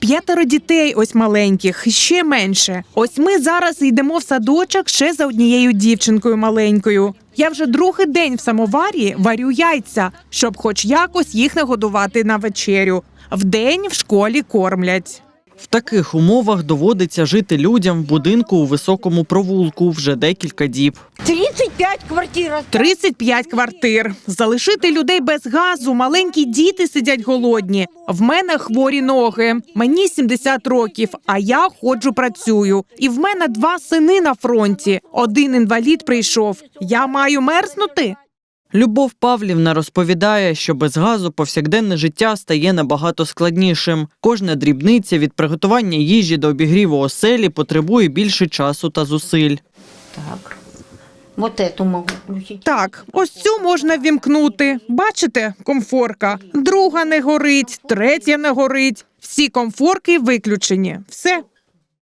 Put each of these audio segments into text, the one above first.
П'ятеро дітей, ось маленьких, ще менше. Ось ми зараз йдемо в садочок ще за однією дівчинкою маленькою. Я вже другий день в самоварі варю яйця, щоб хоч якось їх нагодувати на вечерю. Вдень в школі кормлять. В таких умовах доводиться жити людям в будинку у високому провулку вже декілька діб. 35 квартир. 35 квартир. Залишити людей без газу, маленькі діти сидять голодні. В мене хворі ноги. Мені 70 років, а я ходжу працюю. І в мене два сини на фронті. Один інвалід прийшов. Я маю мерзнути. Любов Павлівна розповідає, що без газу повсякденне життя стає набагато складнішим. Кожна дрібниця від приготування їжі до обігріву оселі потребує більше часу та зусиль. Так. Вот эту могу включить. Так, ось цю можна вімкнути. Бачите, комфорка. Друга не горить, третя не горить. Всі комфорки виключені. Все.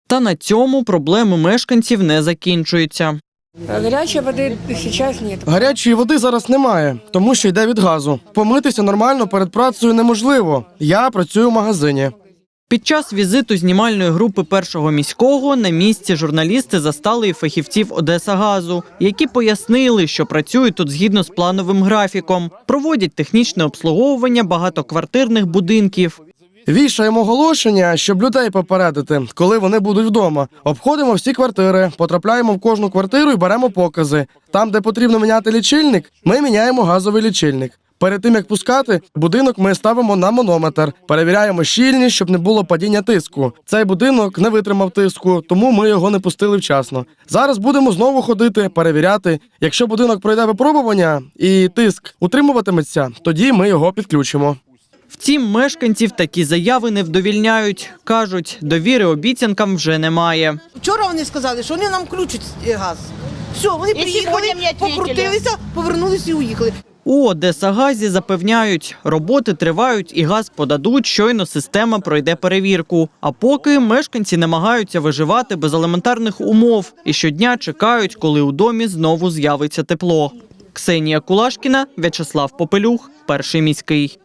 Та на цьому проблеми мешканців не закінчуються. Горячей воды сейчас нет. Гарячої води зараз немає, тому що йде від газу. Помитися нормально перед працею неможливо. Я працюю в магазині. Під час візиту знімальної групи першого міського на місці журналісти застали і фахівців Одеса Газу, які пояснили, що працюють тут згідно з плановим графіком, проводять технічне обслуговування багатоквартирних будинків. Вішаємо оголошення, щоб людей попередити, коли вони будуть вдома. Обходимо всі квартири, потрапляємо в кожну квартиру і беремо покази. Там, де потрібно міняти лічильник, ми міняємо газовий лічильник. Перед тим як пускати, будинок ми ставимо на манометр, перевіряємо щільність, щоб не було падіння тиску. Цей будинок не витримав тиску, тому ми його не пустили вчасно. Зараз будемо знову ходити, перевіряти. Якщо будинок пройде випробування і тиск утримуватиметься, тоді ми його підключимо. Втім, мешканців такі заяви не вдовільняють. кажуть, довіри обіцянкам вже немає. Вчора вони сказали, що вони нам включать е, газ. Все, вони приїхали, покрутилися, повернулися і уїхали. У Одесагазі запевняють, роботи тривають і газ подадуть, щойно система пройде перевірку. А поки мешканці намагаються виживати без елементарних умов і щодня чекають, коли у домі знову з'явиться тепло. Ксенія Кулашкіна, В'ячеслав Попелюх, перший міський.